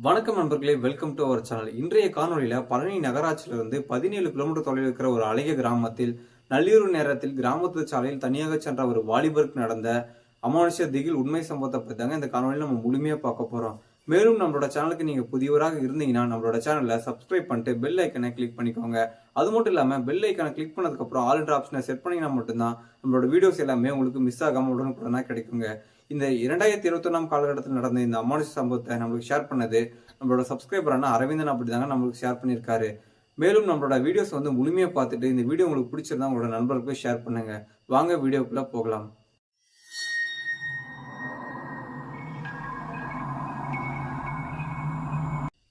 வணக்கம் நண்பர்களே welcome to our channel இன்றைய காணொலியில் பழனி நகராட்சியிலிருந்து பதினேழு கிலோமீட்டர் தொலைவில் இருக்கிற ஒரு அழகிய கிராமத்தில் நள்ளிரவு நேரத்தில் கிராமத்து சாலையில் தனியாக சென்ற ஒரு வாலிபருக்கு நடந்த அமானுஷ்ய திகில் உண்மை சம்பவத்தை பற்றி தாங்க இந்த காணொலியில் நம்ம முழுமையாக பார்க்க போகிறோம் மேலும் நம்மளோட சேனலுக்கு நீங்கள் புதியவராக இருந்தீங்கன்னா நம்மளோட சேனலை சப்ஸ்கிரைப் பண்ணிட்டு பெல் ஐக்கனை கிளிக் பண்ணிக்கோங்க. அது மட்டும் இல்லாமல் பெல் ஐக்கனை கிளிக் பண்ணதுக்கப்புறம் ஆல் ஆப்ஷனை செட் பண்ணீங்கன்னா மட்டும்தான் நம்மளோட வீடியோஸ் எல்லாமே உங்களுக்கு மிஸ் ஆகாமல் உடனுக்குடனாக கிடைக்குங்க. இந்த இரண்டாயிரத்தி இருபத்தொன்னாம் காலகட்டத்தில் நடந்த இந்த அமானுஷ சம்பவத்தை நம்மளுக்கு ஷேர் பண்ணது நம்மளோட சப்ஸ்கிரைபரான அரவிந்தன் அப்படி தாங்க நம்மளுக்கு ஷேர் பண்ணியிருக்காரு. மேலும் நம்மளோட வீடியோஸ் வந்து முழுமையாக பார்த்துட்டு இந்த வீடியோ உங்களுக்கு பிடிச்சிருந்தா உங்களோட நண்பர்களுக்கு ஷேர் பண்ணுங்க. வாங்க வீடியோக்குள்ள போகலாம்.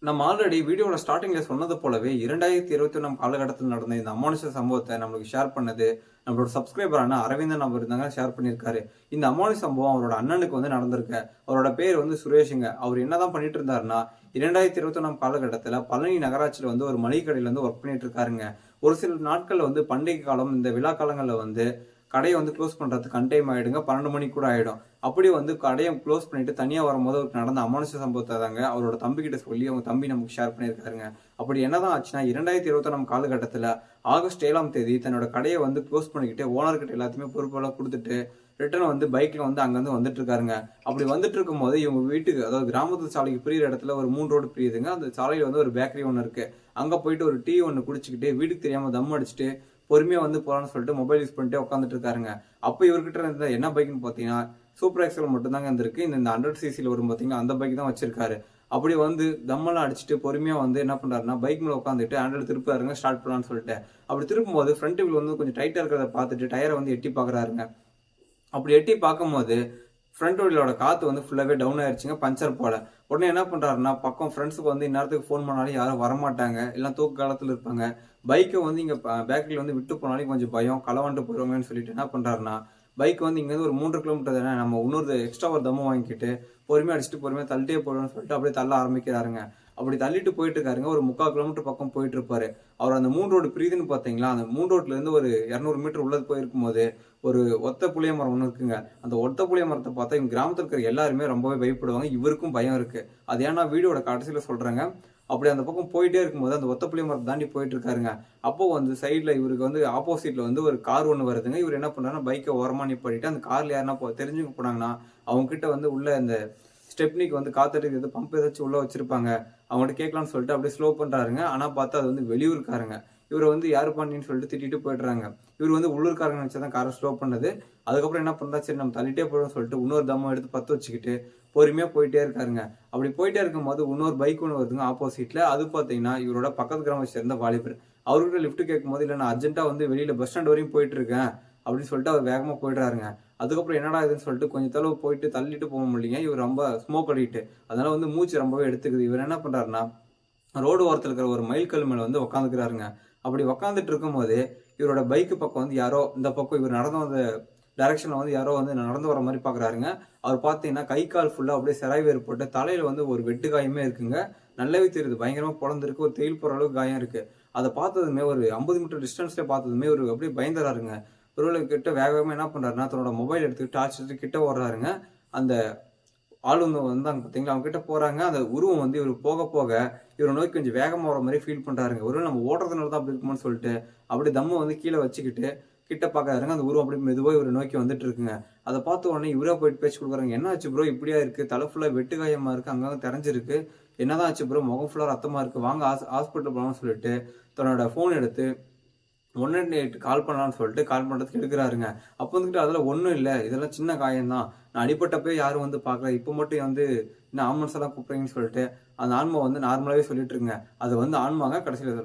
நம்ம ஆல்ரெடி வீடியோட ஸ்டார்டிங்ல சொன்னது போலவே இரண்டாயிரத்தி இருபத்தி ஒன்றாம் காலகட்டத்தில் நடந்த இந்த அமானுஷ சம்பவத்தை நம்மளுக்கு ஷேர் பண்ணது நம்மளோட சப்ஸ்கிரைபரான அரவிந்தன் அவர் இருந்தாங்க ஷேர் பண்ணியிருக்காரு. இந்த அமானுஷ சம்பவம் அவரோட அண்ணனுக்கு வந்து நடந்திருக்கு. அவரோட பேர் வந்து சுரேஷுங்க. அவர் என்னதான் பண்ணிட்டு இருந்தாருன்னா இரண்டாயிரத்தி இருபத்தி ஒன்றாம் காலகட்டத்தில் பழனி நகராட்சியில் வந்து ஒரு மளிகை கடையில் வந்து ஒர்க் பண்ணிட்டு இருக்காருங்க. ஒரு சில நாட்களில் வந்து பண்டிகை காலம் இந்த விழா காலங்களில் வந்து கடையை வந்து க்ளோஸ் பண்ணுறதுக்கு கண்டைம் ஆகிடுங்க பன்னெண்டு மணி கூட ஆகிடும் அப்படி வந்து கடையை க்ளோஸ் பண்ணிட்டு தனியாக வரும்போது அவருக்கு நடந்த அமானுஷ சம்பவத்தை தாங்க அவரோட தம்பிக்கிட்ட சொல்லி அவங்க தம்பி நமக்கு ஷேர் பண்ணியிருக்காருங்க. அப்படி என்னதான் ஆச்சுன்னா இரண்டாயிரத்தி இருபத்தொன்னாம் காலகட்டத்தில் ஆகஸ்ட் ஏழாம் தேதி தன்னோட கடையை வந்து க்ளோஸ் பண்ணிக்கிட்டு ஓனர்கிட்ட எல்லாத்தையுமே பொறுப்பெல்லாம் கொடுத்துட்டு ரிட்டர்ன் வந்து பைக்கில் வந்து அங்கேருந்து வந்துட்டு இருக்காருங்க. அப்படி வந்துட்டு இருக்கும்போது இவங்க வீட்டுக்கு அதாவது கிராமத்து சாலைக்கு பிரியிற இடத்துல ஒரு மூணு ரோடு பிரியுதுங்க. அந்த சாலையில் வந்து ஒரு பேக்கரி ஒன்று இருக்குது அங்கே போயிட்டு ஒரு டீ ஒன்று குடிச்சிக்கிட்டு வீட்டுக்கு தெரியாமல் தம் அடிச்சுட்டு பொறுமையாக வந்து போகலான்னு சொல்லிட்டு மொபைல் யூஸ் பண்ணிட்டு உட்காந்துட்டு இருக்காருங்க. அப்போ இவர்கிட்ட இருந்த என்ன பைக்னு பார்த்தீங்கன்னா சூப்பர் எக்ஸல் மட்டும்தாங்க இருந்திருக்கு. இந்த இந்த ஹண்ட்ரட் சிசியில் வரும் பார்த்தீங்கன்னா அந்த பைக் தான் வச்சிருக்காரு. அப்படி வந்து தம்மெல்லாம் அடிச்சுட்டு பொறுமையாக வந்து என்ன பண்ணுறாருன்னா பைக் மேலே உட்காந்துட்டு ஹேண்டில் திருப்பாருங்க ஸ்டார்ட் பண்ணலான்னு சொல்லிட்டு. அப்படி திருப்பும்போது ஃப்ரண்ட் வீல் வந்து கொஞ்சம் டைட்டாக இருக்கிறத பார்த்துட்டு டயரை வந்து எட்டி பார்க்குறாருங்க அப்படி எட்டி பார்க்கும்போது ஃப்ரண்ட் வீலோட காற்று வந்து ஃபுல்லாகவே டவுன் ஆயிடுச்சுங்க பஞ்சர் போல. உடனே என்ன பண்ணுறாருன்னா பக்கம் ஃப்ரெண்ட்ஸுக்கு வந்து இந்நேரத்துக்கு ஃபோன் பண்ணாலும் யாரும் வரமாட்டாங்க. எல்லாம் தூக்க காலத்தில் இருப்பாங்க. பைக்கை வந்து இங்கே பேக்கரியில் வந்து விட்டு போனாலே கொஞ்சம் பயம் களவாண்டு போயிடுவாங்கன்னு சொல்லிட்டு என்ன பண்ணுறாருன்னா பைக் வந்து இங்கேருந்து ஒரு மூன்று கிலோமீட்டர் தானே நம்ம இன்னொரு எக்ஸ்ட்ரா ஒரு தம்மு வாங்கிக்கிட்டு பொறுமையாக அடிச்சுட்டு பொறுமையாக தள்ளிட்டே போயிடும்னு சொல்லிட்டு அப்படியே தள்ள ஆரம்பிக்கிறாருங்க. அப்படி தள்ளிட்டு போயிட்டு இருக்காருங்க ஒரு முக்கால் கிலோமீட்டர் பக்கம் போயிட்டு இருப்பாரு அவர் அந்த மூணு ரோடு பிரீதுன்னு பார்த்தீங்களா அந்த மூணு ரோட்ல இருந்து ஒரு இரநூறு மீட்டர் உள்ளது போயிருக்கும் போது ஒரு ஒத்த புளிய மரம் ஒன்று இருக்குங்க. அந்த ஒத்த புளிய மரத்தை பார்த்தா இவங்க கிராமத்தில் இருக்கிற எல்லாருமே ரொம்பவே பயப்படுவாங்க இவருக்கும் பயம் இருக்கு. அது ஏன்னா வீடியோட கடைசியில் சொல்றாங்க அப்படி அந்த பக்கம் போயிட்டே இருக்கும்போது அந்த ஒத்த புளிய தாண்டி போயிட்டு இருக்காருங்க. அப்போ வந்து சைடில் இவருக்கு வந்து ஆப்போசிட்ல வந்து ஒரு கார் ஒன்று வருதுங்க. இவர் என்ன பண்ணுறாருன்னா பைக்கை ஓரமா நிப்பாட்டிட்டு அந்த கார்ல யாருன்னா போ- தெரிஞ்சுக்க போனாங்கன்னா அவங்க கிட்ட வந்து உள்ள அந்த ஸ்டெப்னிக்கு வந்து காத்தடிக்கிறது பம்ப் ஏதாச்சும் உள்ள வச்சிருப்பாங்க. அவங்கள்ட்ட கேட்கலாம்னு சொல்லிட்டு அப்படியே ஸ்லோ பண்றாருங்க. ஆனால் பார்த்தா அது வந்து வெளியூர்காரங்க. இவரை வந்து யார் பண்ணின்னு சொல்லிட்டு திட்டிட்டு போயிடுறாங்க. இவர் வந்து உள்ளூர்காரங்க நினைச்சா தான் காரை ஸ்லோ பண்ணது. அதுக்கப்புறம் என்ன பண்ணுறா சரி நம்ம தள்ளிட்டே போயிடும் சொல்லிட்டு இன்னொரு தம்மம் எடுத்து பற்ற வச்சுக்கிட்டு பொறுமையாக போயிட்டே இருக்காருங்க. அப்படி போயிட்டே இருக்கும்போது இன்னொரு பைக் ஒன்று வருதுங்க ஆப்போசிட்டில் அது பார்த்தீங்கன்னா இவரோட பக்கத்து கிராமத்தை சேர்ந்த வாலிபர். அவர்கிட்ட லிஃப்ட் கேட்கும்போது இல்லை நான் அர்ஜென்ட்டாக வந்து வெளியில் பஸ் ஸ்டாண்ட் வரையும் போயிட்டு இருக்கேன் அப்படின்னு சொல்லிட்டு அவர் வேகமாக போயிடுறாருங்க. அதுக்கப்புறம் என்னடா இதுன்னு சொல்லிட்டு கொஞ்சம் தளவு போயிட்டு தள்ளிட்டு போக முடியலைங்க. இவர் ரொம்ப ஸ்மோக் அடிக்கிட்டு. அதனால வந்து மூச்சு ரொம்பவே எடுத்துக்குது. இவர் என்ன பண்ணுறாருன்னா ரோடு ஓரத்தில் இருக்கிற ஒரு மயில் கல் மேலே வந்து உட்காந்துக்கிறாருங்க அப்படி உட்காந்துட்டு இருக்கும்போது இவரோட பைக்கு பக்கம் வந்து யாரோ இந்த பக்கம் இவர் நடந்து வந்த டைரக்ஷனில் வந்து யாரோ வந்து நடந்து வர மாதிரி பார்க்குறாருங்க அவர் பார்த்தீங்கன்னா கை கால் ஃபுல்லாக அப்படியே சிராய்வு ஏற்பட்டு தலையில் வந்து ஒரு வெட்டு காயமே இருக்குங்க. நல்லாவே தெரியுது. பயங்கரமாக பிறந்திருக்கு ஒரு தேயில் போகிற அளவுக்கு காயம் இருக்குது அதை பார்த்ததுமே ஒரு ஐம்பது மீட்டர் டிஸ்டன்ஸில் பார்த்ததுமே ஒரு அப்படியே பயந்துறாருங்க. ஒருவேளை கிட்ட வேக வேகமாக என்ன பண்ணுறாருன்னா தன்னோட மொபைல் எடுத்து டார்ச் எடுத்து கிட்ட ஓடுறாருங்க. அந்த ஆளுங்க வந்து வந்தாங்க பார்த்தீங்களா அவங்க கிட்ட போகிறாங்க அந்த உருவம் வந்து இவர் போக போக இவரை நோக்கி கொஞ்சம் வேகமாக வர மாதிரி ஃபீல் பண்ணுறாருங்க ஒருவேளை நம்ம ஓடுறதுனால தான் அப்படி இருக்குமோன்னு சொல்லிட்டு அப்படி தம்மை வந்து கீழே வச்சுக்கிட்டு கிட்ட பார்க்கறாருங்க அந்த உருவம் அப்படி மெதுவாக இவரை நோக்கி வந்துட்டு இருக்குங்க அதை பார்த்த உடனே இவரே போயிட்டு பேச்சு கொடுக்குறாங்க. என்ன ஆச்சு ப்ரோ இப்படியா இருக்கு? தலை ஃபுல்லாக வெட்டுக்காயமா இருக்கு? அங்கங்கே தெரிஞ்சிருக்கு. என்னதான் ஆச்சு ப்ரோ முகம் ஃபுல்லாக ரத்தமா இருக்கு. வாங்க ஹாஸ்பிட்டல் போகலாம்னு சொல்லிட்டு தன்னோட ஃபோன் எடுத்து ஒன் எயிட் கால் பண்ணலாம்னு சொல்லிட்டு கால் பண்ணுறதுக்கு எடுக்கிறாருங்க. அப்போ வந்துட்டு அதில் ஒன்றும் இல்லை. இதெல்லாம் சின்ன காயம்தான். நான் அடிப்பட்டப்பே யாரும் வந்து பார்க்கல. இப்போ மட்டும் வந்து என்ன ஆம்புலன்ஸ் எல்லாம் கூப்பிட்றீங்கன்னு சொல்லிட்டு அந்த ஆன்மா வந்து நார்மலாகவே சொல்லிட்டு இருங்க அது வந்து ஆன்மாங்க கடைசியில்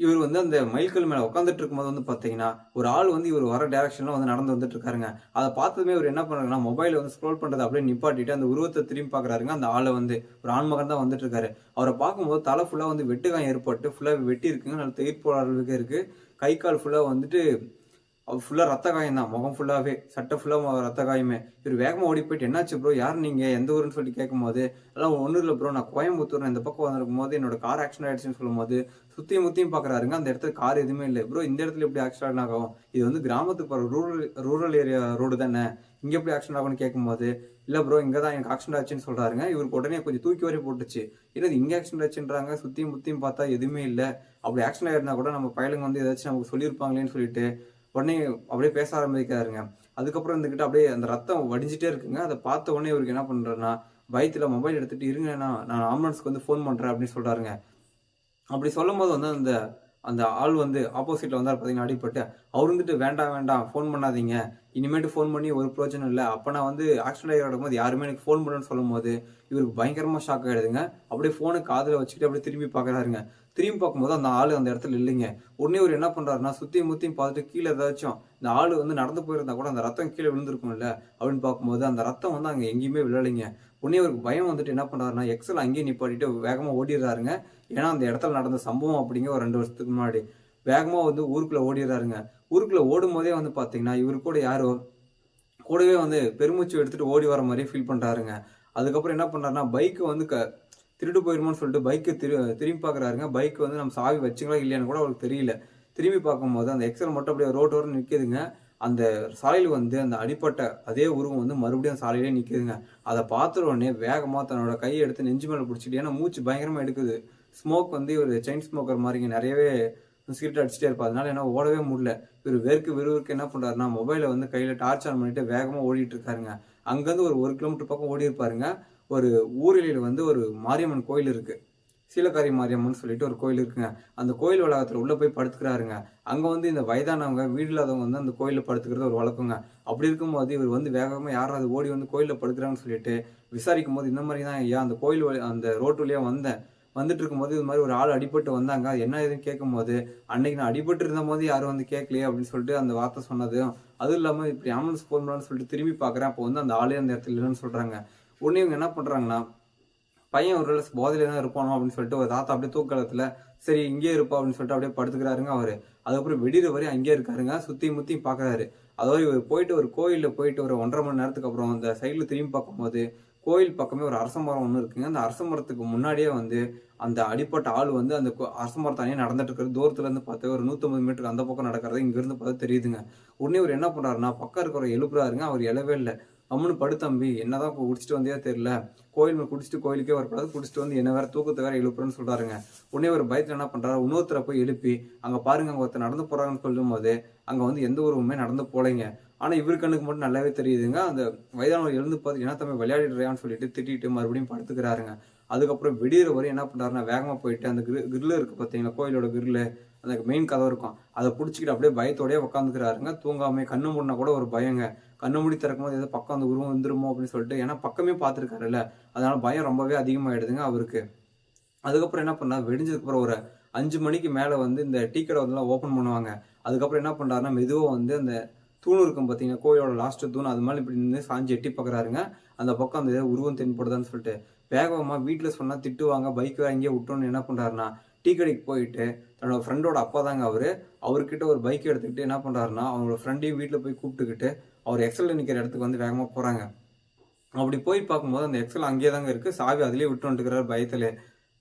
இவர் வந்து அந்த மைல்கல் மேலே உட்காந்துட்டு இருக்கும்போது வந்து பார்த்தீங்கன்னா ஒரு ஆள் வந்து இவர் வர டேரக்ஷனில் வந்து நடந்து வந்துட்டு இருக்காருங்க. அதை பார்த்ததுமே இவர் என்ன பண்ணுறாருன்னா மொபைல வந்து ஸ்க்ரோல் பண்ணுறது அப்படியே நிப்பாட்டிட்டு அந்த உருவத்தை திரும்பி பார்க்குறாருங்க அந்த ஆளை வந்து ஒரு ஆண்மகன் தான் வந்துட்டு இருக்காரு. அவரை பார்க்கும்போது தலை ஃபுல்லாக வந்து வெட்டுக்காயம் ஏற்பட்டு ஃபுல்லாக வெட்டி இருக்குங்க நல்ல தயிர் போற அளவுக்கு இருக்குது கை கால் ஃபுல்லாக வந்துட்டு அவர் ஃபுல்லாக ரத்த காயம் தான் முகம் ஃபுல்லாகவே சட்டை ஃபுல்லாக ரத்த காயமே. இவர் வேகமாக ஓடி போயிட்டு என்னாச்சு ப்ரோ யார் நீங்கள் எந்த ஊருன்னு சொல்லிட்டு கேட்கும்போது அதெல்லாம் ஒன்றும் இல்லை ப்ரோ நான் கோயம்புத்தூர் இந்த பக்கம் வந்திருக்கும் போது என்னோட கார் ஆக்சிடென்ட் ஆயிடுச்சுன்னு சொல்லும்போது சுற்றியும் முத்தியும் பார்க்குறாருங்க அந்த இடத்துல கார் எதுவுமே இல்லை. ப்ரோ இந்த இடத்துல எப்படி ஆக்சிடென்ட் ஆகும்? இது வந்து கிராமத்துக்கு போகிற ரூரல் ரூரல் ஏரியா ரோடு தானே. இங்கே எப்படி ஆக்சிடென்ட் ஆகும்னு கேட்கும்போது இல்லை ப்ரோ இங்கே தான் எனக்கு ஆக்சிடென்ட் ஆச்சுன்னு சொல்கிறாருங்க இவருக்கு உடனே கொஞ்சம் தூக்கி வரை போட்டுச்சு. இல்லை இங்கே ஆக்சிடென்ட் ஆச்சுன்றாங்க? சுற்றியும் முத்தியும் பார்த்தா எதுவுமே இல்லை. அப்படி ஆக்சிடென்ட் ஆயிருந்தா கூட நம்ம பயலுங்க வந்து ஏதாச்சும் நமக்கு சொல்லியிருப்பாங்களேன்னு சொல்லிட்டு உடனே அப்படியே பேச ஆரம்பிக்காருங்க அதுக்கப்புறம் இருந்துக்கிட்டு அப்படியே அந்த ரத்தம் வடிஞ்சிட்டே இருக்குங்க. அதை பார்த்த உடனே இவருக்கு என்ன பண்ணுறாருன்னா பயத்தில் மொபைல் எடுத்துட்டு இருங்கண்ணா நான் ஆம்புலன்ஸ்க்கு வந்து ஃபோன் பண்ணுறேன் அப்படின்னு சொல்கிறாருங்க அப்படி சொல்லும் போது வந்து அந்த அந்த ஆள் வந்து ஆப்போசிட்ல வந்தார் பார்த்தீங்கன்னா அடிப்பட்டு அவர் வந்துட்டு வேண்டாம் வேண்டாம் ஃபோன் பண்ணாதீங்க. இனிமேட்டு ஃபோன் பண்ணி ஒரு பிரயோஜனம் இல்லை. அப்போ நான் வந்து ஆக்சிடென்ட் ஆகி போது யாருமே எனக்கு ஃபோன் பண்ணுன்னு சொல்லும் போது இவருக்கு பயங்கரமாக ஷாக் ஆகிடுதுங்க அப்படியே ஃபோனை காதில் வச்சுக்கிட்டு அப்படியே திரும்பி பார்க்குறாருங்க திரும்பி பார்க்கும்போது அந்த ஆள் அந்த இடத்துல இல்லைங்க. உடனே இவர் என்ன பண்ணுறாருன்னா சுற்றியும் முத்தியும் பார்த்துட்டு கீழே ஏதாச்சும் இந்த ஆள் வந்து நடந்து போயிருந்தா கூட அந்த ரத்தம் கீழே விழுந்திருக்கும்ல அப்படின்னு பார்க்கும்போது அந்த ரத்தம் வந்து அங்கே எங்கேயுமே விழலைங்க. உடனே அவருக்கு பயம் வந்துட்டு என்ன பண்ணுறாருன்னா எக்ஸல் அங்கேயே நிப்பாட்டிட்டு வேகமாக ஓடிடுறாருங்க. ஏன்னா அந்த இடத்துல நடந்த சம்பவம் அப்படிங்க ஒரு ரெண்டு வருஷத்துக்கு முன்னாடி. வேகமாக வந்து ஊருக்குள்ளே ஓடிடுறாருங்க. ஊருக்குள்ளே ஓடும் போதே வந்து பார்த்தீங்கன்னா இவரு கூட யாரோ கூடவே வந்து பெருமூச்சு எடுத்துகிட்டு ஓடி வர மாதிரியே ஃபீல் பண்ணுறாருங்க அதுக்கப்புறம் என்ன பண்ணுறாருன்னா பைக்கு வந்து க திருட்டு போயிருமோன்னு சொல்லிட்டு பைக்கு திரு திரும்பி பார்க்குறாருங்க பைக் வந்து நம்ம சாவி வச்சுங்களா இல்லையான்னு கூட அவருக்கு தெரியல. திரும்பி பார்க்கும்போது அந்த எக்ஸல் மட்டும் அப்படியே ரோட்டோடு நிற்கிதுங்க அந்த சாலையில் வந்து அந்த அடிப்பட்ட அதே உருவம் வந்து மறுபடியும் அந்த சாலையிலே நிற்கிதுங்க அதை பார்த்த உடனே வேகமாக தன்னோட கையை எடுத்து நெஞ்சு மேலே பிடிச்சிட்டு ஏன்னா மூச்சு பயங்கரமாக எடுக்குது. ஸ்மோக் வந்து ஒரு செயின் ஸ்மோக்கர் மாதிரிங்க நிறையவே ஸ்கிரிப்ட் அடிச்சுட்டே இருப்பா. அதனால என்ன ஓடவே முடியல. இவர் வெறுக்கு விறுவிற்கு என்ன பண்ணுறாருன்னா மொபைலை வந்து கையில் டார்ச் ஆன் பண்ணிட்டு வேகமாக ஓடிட்டு இருக்காருங்க. அங்கேருந்து ஒரு ஒரு கிலோமீட்டர் பக்கம் ஓடி இருப்பாருங்க. ஒரு ஊரில் வந்து ஒரு மாரியம்மன் கோயில் இருக்குது சீலக்காரி மாரியம்மன் சொல்லிட்டு ஒரு கோயில் இருக்குங்க. அந்த கோயில் வளாகத்தில் உள்ளே போய் படுத்துக்கிறாருங்க. அங்கே வந்து இந்த வயதானவங்க வீடு இல்லாதவங்க வந்து அந்த கோயிலில் படுத்துக்கிறது ஒரு வழக்கங்க. அப்படி இருக்கும்போது இவர் வந்து வேகமாக யாராவது ஓடி வந்து கோயிலில் படுக்கிறாங்கன்னு சொல்லிட்டு விசாரிக்கும் போது இந்த மாதிரி தான் ஐயா அந்த கோயில் வழி அந்த ரோட்டு வழியாக வந்தேன். வந்துட்டு இருக்கும்போது இது மாதிரி ஒரு ஆள் அடிபட்டு வந்தாங்க. என்ன ஏதுன்னு கேட்கும்போது அன்னைக்கு நான் அடிபட்டு இருந்த போது யாரும் வந்து கேட்கலையே அப்படின்னு சொல்லிட்டு அந்த வார்த்தை சொன்னதும் அதுவும் இல்லாமல் இப்படி ஆம்புலன்ஸ் ஃபோன் பண்ணலான்னு சொல்லிட்டு திரும்பி பார்க்குறேன். அப்போ வந்து அந்த ஆளே அந்த இடத்துல இல்லைன்னு சொல்கிறாங்க உடனே இவங்க என்ன பண்ணுறாங்கன்னா பையன் ஒரு போதையில தான் இருப்பானோ அப்படின்னு சொல்லிட்டு ஒரு தாத்தா அப்படியே தூக்கலத்துல சரி இங்கே இருப்பா அப்படின்னு சொல்லிட்டு அப்படியே படுத்துக்கிறாருங்க அவரு. அதுக்கப்புறம் வெடிகிற வரையும் அங்கேயே இருக்காருங்க சுத்தி முத்தி பாக்குறாரு அதாவது இவர் போயிட்டு ஒரு கோயிலில் போயிட்டு ஒரு ஒன்றரை மணி நேரத்துக்கு அப்புறம் அந்த சைடில் திரும்பி பார்க்கும்போது கோயில் பக்கமே ஒரு அரச மரம் ஒன்று இருக்குங்க. அந்த அரச மரத்துக்கு முன்னாடியே வந்து அந்த அடிப்பட்ட ஆள் வந்து அந்த அரச மரத்தானே நடந்துட்டு இருக்கிறது. தூரத்துலேருந்து பார்த்து ஒரு நூற்றம்பது மீட்டருக்கு அந்த பக்கம் நடக்கிறது இங்கேருந்து பார்த்து தெரியுதுங்க. உடனே இவர் என்ன பண்ணுறாருன்னா பக்கம் இருக்கிற எழுப்புறாருங்க அவர் எழவே இல்லை. அம்முன்னு படுத்தம்பி என்னதான் இப்போ குடிச்சிட்டு வந்தே தெரியல. கோயில் குடிச்சிட்டு கோயிலுக்கே வரக்கூடாது குடிச்சிட்டு வந்து என்ன வேற தூக்கத்தை வேற எழுப்புறேன்னு சொல்றாருங்க. உடனே ஒரு பயத்தில் என்ன பண்றாரு இன்னொருத்தரை போய் எழுப்பி அங்க பாருங்க அங்க ஒருத்தர் நடந்து போறாங்கன்னு சொல்லும் போது அங்க வந்து எந்த உருவமே நடந்து போலைங்க. ஆனால் இவர் கண்ணுக்கு மட்டும் நல்லாவே தெரியுதுங்க. அந்த வயதானவர் எழுந்து பார்த்து என்ன தம்பி விளையாடிடுறான்னு சொல்லிட்டு திட்டிட்டு மறுபடியும் படுத்துக்கிறாருங்க. அதுக்கப்புறம் விடியிற வரையும் என்ன பண்றாருன்னா வேகமாக போயிட்டு அந்த கிரி கிரில் இருக்குது பார்த்தீங்களா கோயிலோட கிரில் அந்த மெயின் கதவு இருக்கும். அதை பிடிச்சிக்கிட்டு அப்படியே பயத்தோடயே உட்காந்துக்கிறாருங்க தூங்காம கண்ணு மூடினா கூட ஒரு பயங்க. கண்ணு மூடி திறக்கும் போது ஏதோ பக்கம் அந்த உருவம் வந்துருமோ அப்படின்னு சொல்லிட்டு ஏன்னா பக்கமே பார்த்துருக்காருல்ல. அதனால பயம் ரொம்பவே அதிகமாகிடுதுங்க அவருக்கு. அதுக்கப்புறம் என்ன பண்ணார் வெடிஞ்சதுக்கு அப்புறம் ஒரு அஞ்சு மணிக்கு மேலே வந்து இந்த டீ கடை வந்துலாம் ஓப்பன் பண்ணுவாங்க. அதுக்கப்புறம் என்ன பண்ணுறாருன்னா மெதுவாக வந்து அந்த தூண் இருக்கும் பார்த்தீங்கன்னா கோயிலோட லாஸ்ட் தூண் அது மாதிரி இப்படி நின்று சாஞ்சி எட்டி பார்க்குறாருங்க அந்த பக்கம் அந்த ஏதோ உருவம் தென்படுதான்னு சொல்லிட்டு வேகமாக வீட்டில் சொன்னால் திட்டுவாங்க பைக் வாங்கி விட்டோன்னு என்ன பண்ணுறாருன்னா டீ கடைக்கு போயிட்டு தன்னோட ஃப்ரெண்டோட அப்பா தாங்க அவர். அவர்கிட்ட ஒரு பைக் எடுத்துக்கிட்டு என்ன பண்ணுறாருன்னா அவங்களோட ஃப்ரெண்டையும் வீட்டில் போய் கூப்பிட்டுக்கிட்டு அவர் எக்ஸல் நிற்கிற இடத்துக்கு வந்து வேகமாக போகிறாங்க அப்படி போய் பார்க்கும்போது அந்த எக்ஸல் அங்கேயே தாங்க இருக்கு. சாவி அதிலே விட்டு வந்துட்டுக்கிறாரு பயத்தில்.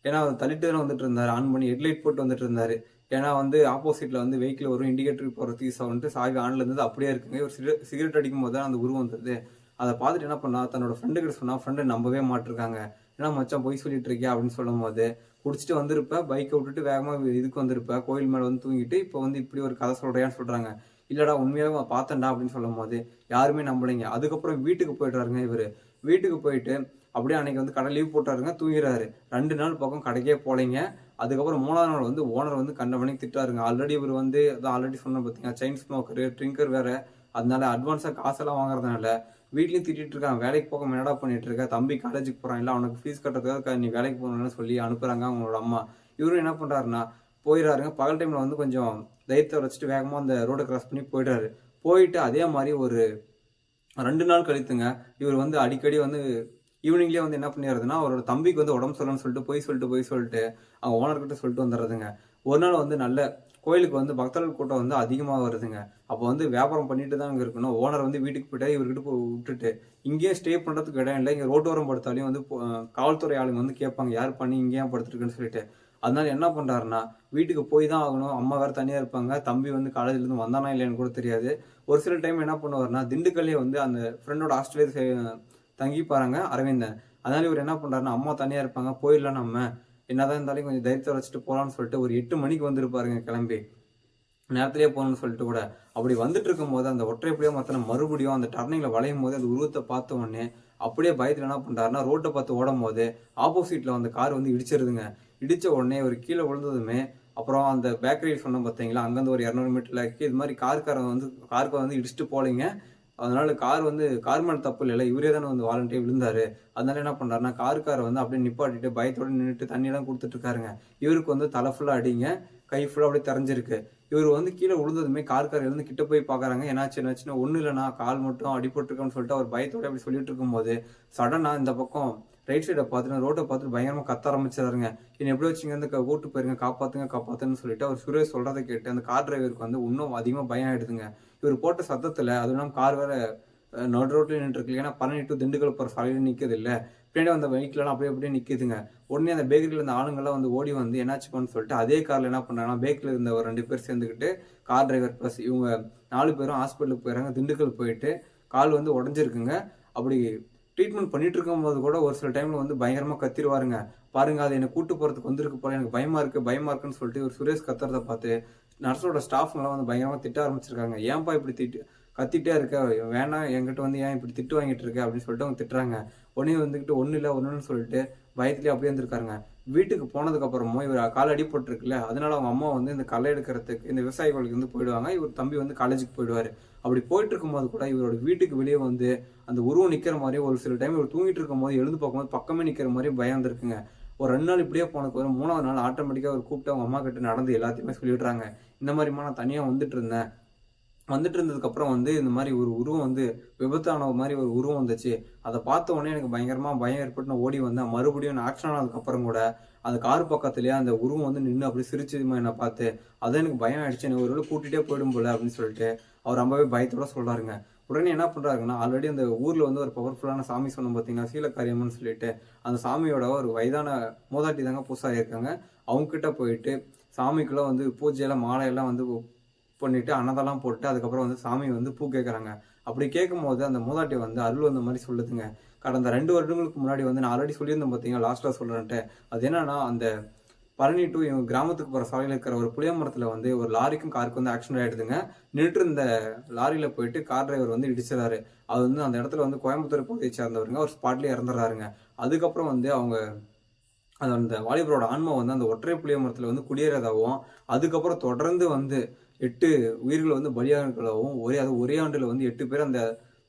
ஏன்னா அவர் தள்ளிட்டு தானே வந்துட்டு இருந்தார். ஆன் பண்ணி ஹெட்லைட் போட்டு வந்துட்டு இருந்தார். ஏன்னா வந்து ஆப்போசிட்ல வந்து வெஹிக்கிள் வரும் இண்டிகேட்டர் போகிற தீசா வந்துட்டு சாவி ஆன்ல இருந்தது அப்படியே இருக்குங்க. ஒரு சிகரெட் அடிக்கும் போது தான் அந்த உருவம் வந்தது. அதை பார்த்துட்டு என்ன பண்ணா தன்னோட ஃப்ரெண்டு கிட்ட சொன்னா ஃப்ரெண்டு நம்பவே மாட்டிருக்காங்க. ஏன்னா மச்சான் போய் சொல்லிட்டு இருக்கியா? அப்படின்னு சொல்லும் போது குடிச்சிட்டு வந்திருப்ப பைக்கை விட்டுட்டு வேகமா இதுக்கு வந்திருப்ப கோயில் மேல வந்து தூங்கிட்டு இப்போ வந்து இப்படி ஒரு கதை சொல்றியான்னு சொல்றாங்க. இல்லடா உண்மையாவே பார்த்தேன்டா அப்படின்னு சொல்லும் போது யாருமே நம்பலைங்க. அதுக்கப்புறம் வீட்டுக்கு போயிடுறாருங்க இவர். வீட்டுக்கு போயிட்டு அப்படியே அன்னைக்கு வந்து கடை லீவ் போட்டாருங்க தூங்கிறாரு. ரெண்டு நாள் பக்கம் கடைக்கே போலைங்க. அதுக்கப்புறம் மூணாவது நாள் வந்து ஓனர் வந்து கண்ட மணிக்கு திட்டாருங்க ஆல்ரெடி இவர் வந்து அதான் ஆல்ரெடி சொன்ன பார்த்தீங்கன்னா செயின் ஸ்மோக்கரு ட்ரிங்கர் வேற. அதனால அட்வான்ஸாக காசெல்லாம் வாங்குறதுனால வீட்லேயும் திட்டிட்டு இருக்கான் வேலைக்கு போக என்னடா பண்ணிட்டு இருக்க? தம்பி காலேஜுக்கு போகிறான் இல்லை அவனுக்கு ஃபீஸ் கட்டுறதுக்காக நீ வேலைக்கு போகணும்னு சொல்லி அனுப்புறாங்க அவங்களோட அம்மா. இவரும் என்ன பண்ணுறாருன்னா போயிடுறாருங்க. பகல் டைமில் வந்து கொஞ்சம் தைரியத்தை வச்சுட்டு வேகமாக அந்த ரோடை கிராஸ் பண்ணி போயிடுறாரு. போயிட்டு அதே மாதிரி ஒரு ரெண்டு நாள் கழித்துங்க இவர் வந்து அடிக்கடி வந்து ஈவினிங்லேயே வந்து என்ன பண்ணிடுறதுன்னா அவரோட தம்பிக்கு வந்து உடம்பு சொல்லணும்னு சொல்லிட்டு போய் சொல்லிட்டு போய் சொல்லிட்டு அவங்க ஓனர்கிட்ட சொல்லிட்டு வந்துடுறதுங்க. ஒரு நாள் வந்து நல்ல கோயிலுக்கு வந்து பக்தர்கள் கூட்டம் வந்து அதிகமாக வருதுங்க. அப்போ வந்து வியாபாரம் பண்ணிட்டு தான் அங்கே இருக்கணும். ஓனர் வந்து வீட்டுக்கு போயிட்டு இவர்கிட்ட போய் விட்டுட்டு இங்கேயே ஸ்டே பண்ணுறதுக்கு இடம் இல்லை. இங்கே ரோட்டோரம் படுத்தாலையும் வந்து காவல்துறை ஆளுங்க வந்து கேட்பாங்க யார் பண்ணி இங்கேயே படுத்துருக்குன்னு சொல்லிட்டு. அதனால என்ன பண்ணுறாருன்னா வீட்டுக்கு போய் தான் ஆகணும். அம்மா வேறு தனியாக இருப்பாங்க. தம்பி வந்து காலேஜ்லேருந்து வந்தானா இல்லையான்னு கூட தெரியாது. ஒரு சில டைம் என்ன பண்ணுவாருன்னா திண்டுக்கல்லே வந்து அந்த ஃப்ரெண்டோட ஹாஸ்டலே தங்கி பாருங்க அரவிந்தன். அதனால இவர் என்ன பண்ணுறாருன்னா அம்மா தனியாக இருப்பாங்க போயிடலாம் நம்ம. என்னதான் இருந்தாலும் கொஞ்சம் தைரியத்தை வச்சுட்டு போகலான்னு சொல்லிட்டு ஒரு எட்டு மணிக்கு வந்திருப்பாருங்க கிளம்பி. நேரத்திலேயே போகணும்னு சொல்லிட்டு கூட. அப்படி வந்துட்டு இருக்கும்போது அந்த ஒற்றைப்படியோ மற்ற மறுபடியும் அந்த டர்னிங்கில் வளையும் போது அந்த உருவத்தை பார்த்த உடனே அப்படியே பயத்தில் என்ன பண்றாருன்னா ரோட்டை பார்த்து ஓடும் போது ஆப்போசிட்டில் அந்த கார் வந்து இடிச்சிருதுங்க. இடித்த உடனே ஒரு கீழே விழுந்ததுமே அப்புறம் அந்த பேக்கரி சொன்னோம் பார்த்தீங்களா அங்கேருந்து ஒரு இரநூறு மீட்டரில் இது மாதிரி கார்காரன் வந்து காருக்கு வந்து இடிச்சுட்டு போலீங்க அதனால கார் வந்து கார் மேல தப்பு இல்லை இவரே தானே வந்து வாலண்டியே விழுந்தாரு. அதனால என்ன பண்றாருன்னா காருக்காரை வந்து அப்படியே நிப்பாட்டிட்டு பயத்தோட நின்றுட்டு தண்ணியெல்லாம் கொடுத்துட்டு இருக்காருங்க இவருக்கு வந்து தலை ஃபுல்லாக அடிங்க கை ஃபுல்லாக அப்படியே தெரிஞ்சிருக்கு. இவர் வந்து கீழே விழுந்ததுமே கார்கார் எழுந்து கிட்ட போய் பார்க்கறாங்க என்னாச்சு என்னாச்சுன்னா ஒன்றும் இல்லைண்ணா கால் மட்டும் அடிபட்டுருக்கோன்னு சொல்லிட்டு அவர் பயத்தோட அப்படி சொல்லிட்டு இருக்கும்போது சடனாக இந்த பக்கம் ரைட் சைடை பார்த்துட்டு ரோட்டை பார்த்துட்டு பயங்கரமாக கத்த ஆரம்பிச்சிடாருங்க என்ன எப்படி வச்சுங்க இந்த கூட்டு போயிருங்க காப்பாற்றுங்க காப்பாற்றுன்னு சொல்லிட்டு அவர் சுரேஷ் சொல்றதை கேட்டு அந்த கார் டிரைவருக்கு வந்து இன்னும் அதிகமாக பயம் ஆயிடுதுங்க. இவர் போட்ட சத்தத்தில் அதுவும் இல்லாமல் கார் வேற நடு ரோட்டில் நின்றுருக்கு ஏன்னா பன்னெண்டு டு திண்டுக்கல் போகிற சாலையில் நிற்குது இல்லை. பின்னாடி வந்த வெஹிக்கிள்லாம் அப்படியே அப்படியே நிற்கிதுங்க உடனே அந்த பேக்கரியில் இருந்த ஆளுங்கெல்லாம் வந்து ஓடி வந்து என்னாச்சுப்பான்னு சொல்லிட்டு அதே காரில் என்ன பண்ணாங்கன்னா பேக்கில் இருந்த ஒரு ரெண்டு பேர் சேர்ந்துக்கிட்டு கார் டிரைவர் ப்ளஸ் இவங்க நாலு பேரும் ஹாஸ்பிட்டலுக்கு போயிடறாங்க திண்டுக்கல் போயிட்டு கால் வந்து உடஞ்சிருக்குங்க. அப்படி ட்ரீட்மெண்ட் பண்ணிட்டு இருக்கும்போது கூட ஒரு சில டைம்ல வந்து பயங்கரமா கத்திருவாருங்க. பாருங்க அது என்னை கூட்டு போறதுக்கு வந்திருக்கு போல எனக்கு பயமா இருக்கு பயமா இருக்குன்னு சொல்லிட்டு ஒரு சுரேஷ் கத்துறத பார்த்து நர்ஸோட ஸ்டாஃப்ங்களாம் வந்து பயங்கரமா திட்ட ஆரம்பிச்சிருக்காங்க. ஏன்பா இப்படி திட்டு கத்திட்டே இருக்க? வேணாம் என்கிட்ட வந்து ஏன் இப்படி திட்டு வாங்கிட்டு இருக்க? அப்படின்னு சொல்லிட்டு அவங்க திட்டுறாங்க. உடனே வந்துக்கிட்டு ஒன்றும் இல்லை ஒன்றுன்னு சொல்லிட்டு பயத்துலேயே அப்படியே இருந்திருக்காருங்க. வீட்டுக்கு போனதுக்கு அப்புறமும் இவர் கால் அடிபட்டிருக்குல்ல அதனால அவங்க அம்மா வந்து இந்த களை எடுக்கிறதுக்கு இந்த விவசாயிகளுக்கு வந்து போயிடுவாங்க. இவர் தம்பி வந்து காலேஜுக்கு போயிடுவாரு. அப்படி போயிட்டு இருக்கும்போது கூட இவரோட வீட்டுக்கு வெளியே வந்து அந்த உருவம் நிற்கிற மாதிரி ஒரு சில டைம் இவர் தூங்கிட்டு இருக்கும்போது எழுந்து பார்க்கும்போது பக்கமே நிற்கிற மாதிரி பயம் இருந்திருக்குங்க ஒரு ரெண்டு நாள் இப்படியே போனதுக்கு ஒரு மூணாவது நாள் ஆட்டோமேட்டிக்காக அவர் கூப்பிட்டு அவங்க அம்மா கிட்ட நடந்து எல்லாத்தையுமே சொல்லிடுறாங்க. இந்த மாதிரிமா நான் தனியாக வந்துட்டு இருந்தேன். வந்துட்டு இருந்ததுக்கப்புறம் வந்து இந்த மாதிரி ஒரு உருவம் வந்து விபத்தான மாதிரி ஒரு உருவம் வந்துச்சு. அதை பார்த்த உடனே எனக்கு பயங்கரமாக பயம் ஏற்பட்டு நான் ஓடி வந்தேன். மறுபடியும் நான் ஆக்ஷன் ஆனதுக்கப்புறம் கூட அந்த கார் பக்கத்துலயே அந்த உருவம் வந்து நின்று அப்படி சிரிச்சதுமா என்னை பார்த்து அதான் எனக்கு பயம் ஆயிடுச்சு. எனக்கு ஒரு வேளை கூட்டிகிட்டே போயிடும் போல அப்படின்னு சொல்லிட்டு அவர் ரொம்பவே பயத்தோட சொல்றாருங்க. உடனே என்ன பண்ணுறாருன்னா ஆல்ரெடி அந்த ஊரில் வந்து ஒரு பவர்ஃபுல்லான சாமி சொன்னோம் பார்த்தீங்கன்னா சீலக்காரியம்மன் சொல்லிட்டு அந்த சாமியோட ஒரு வயதான மூதாட்டி தாங்க பூசாரி இருக்காங்க. அவங்கக்கிட்ட போயிட்டு சாமிக்குள்ளே வந்து பூஜையெல்லாம் மாலையெல்லாம் வந்து பண்ணிட்டு அன்னதெல்லாம் போட்டு அதுக்கப்புறம் வந்து சாமி வந்து பூ கேட்குறாங்க அப்படி கேட்கும்போது அந்த மூதாட்டி வந்து அருள் வந்த மாதிரி சொல்லுதுங்க. கடந்த ரெண்டு வருடங்களுக்கு முன்னாடி வந்து நான் ஆல்ரெடி சொல்லியிருந்தேன் பார்த்தீங்கன்னா லாஸ்ட்டில் சொல்கிறேன்ட்டு அது என்னன்னா அந்த பழனி டு இவங்க கிராமத்துக்கு போகிற சாலையில் இருக்கிற ஒரு புளிய மரத்தில் வந்து ஒரு லாரிக்கும் காருக்கும் வந்து ஆக்சிடென்ட் ஆகிடுதுங்க நின்று இருந்த லாரியில் போயிட்டு கார் டிரைவர் வந்து இடிச்சிடறாரு அது வந்து அந்த இடத்துல வந்து கோயம்புத்தூர் பகுதியை சேர்ந்தவருங்க. ஒரு ஸ்பாட்லேயே இறந்துடுறாருங்க அதுக்கப்புறம் வந்து அவங்க அது அந்த வாலிபரோட ஆன்மா வந்து அந்த ஒற்றை புளிய மரத்தில் வந்து குடியேறதாகவும் அதுக்கப்புறம் தொடர்ந்து வந்து எட்டு உயிர்கள் வந்து பலியாகவும் ஒரே அது ஒரே ஆண்டில் வந்து எட்டு பேர் அந்த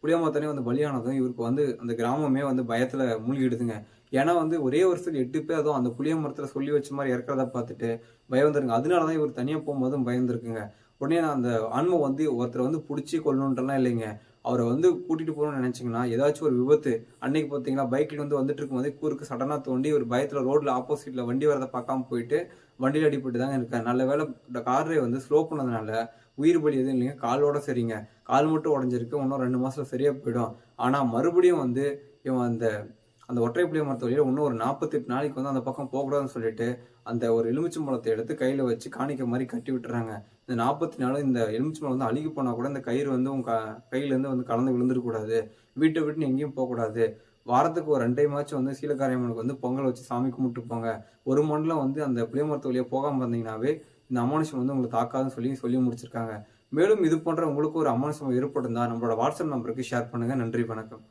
புளிய மரத்திலே வந்து பலியானதும் இவருக்கு வந்து அந்த கிராமமே வந்து பயத்தில் மூழ்கிடுதுங்க. ஏன்னா வந்து ஒரே வருஷத்தில் எட்டு பேர் அதுவும் அந்த புளிய மரத்தில் சொல்லி வச்ச மாதிரி இறக்கிறத பார்த்துட்டு பயம் வந்துருங்க. அதனாலதான் இவர் தனியாக போகும்போதும் பயந்துருக்குங்க. உடனே நான் அந்த ஆன்மை வந்து ஒருத்தரை வந்து பிடிச்சி கொள்ளணுன்றலாம் இல்லைங்க. அவரை வந்து கூட்டிகிட்டு போகணும்னு நினச்சிங்கன்னா ஏதாச்சும் ஒரு விபத்து. அன்னைக்கு பார்த்தீங்கன்னா பைக்கில் வந்து வந்துட்டு இருக்கும்போது கூறுக்கு சடனாக தோண்டி ஒரு பயத்தில் ரோட்டில் ஆப்போசிட்டில் வண்டி வரதை பார்க்காம போயிட்டு வண்டியில் அடிபட்டு தாங்க இருக்கேன் நல்ல வேலை காரை வந்து ஸ்லோ பண்ணதுனால உயிர் பலி எதுவும் இல்லைங்க. காலோட சரிங்க. கால் மட்டும் உடஞ்சிருக்கு. இன்னும் ரெண்டு மாதத்தில் சரியாக போயிடும். ஆனால் மறுபடியும் வந்து இவன் அந்த அந்த ஒற்றை புளிய மரத்து இன்னும் ஒரு நாற்பத்தெட்டு நாளைக்கு வந்து அந்த பக்கம் போகக்கூடாதுன்னு சொல்லிட்டு அந்த ஒரு எலுமிச்சம்பழத்தை எடுத்து கையில் வச்சு காணிக்க மாதிரி கட்டி விட்டுறாங்க. இந்த நாற்பத்தி நாலு இந்த எலுமிச்சம்பழம் வந்து அழுகி போனால் கூட இந்த கயிறு வந்து உங்கள் க- வந்து கலந்து விழுந்துடக்கூடாது. வீட்டை விட்டு நீ எங்கேயும் போகக்கூடாது. வாரத்துக்கு ஒரு ரெண்டே மாச்சும் வந்து சீலக்காரியம்மனுக்கு வந்து பொங்கல் வச்சு சாமி கும்பிட்டு போங்க ஒரு மண்டலம் வந்து அந்த புளிய மரத்து வழியாக போகாமல் இருந்தீங்கன்னாவே இந்த அமானுஷம் வந்து உங்களுக்கு தாக்காதுன்னு சொல்லி சொல்லி முடிச்சிருக்காங்க. மேலும் இது போன்ற உங்களுக்கு ஒரு அமானுஷம் ஏற்பட்டிருந்தா நம்மளோட வாட்ஸ்அப் நம்பருக்கு ஷேர் பண்ணுங்க. நன்றி வணக்கம்.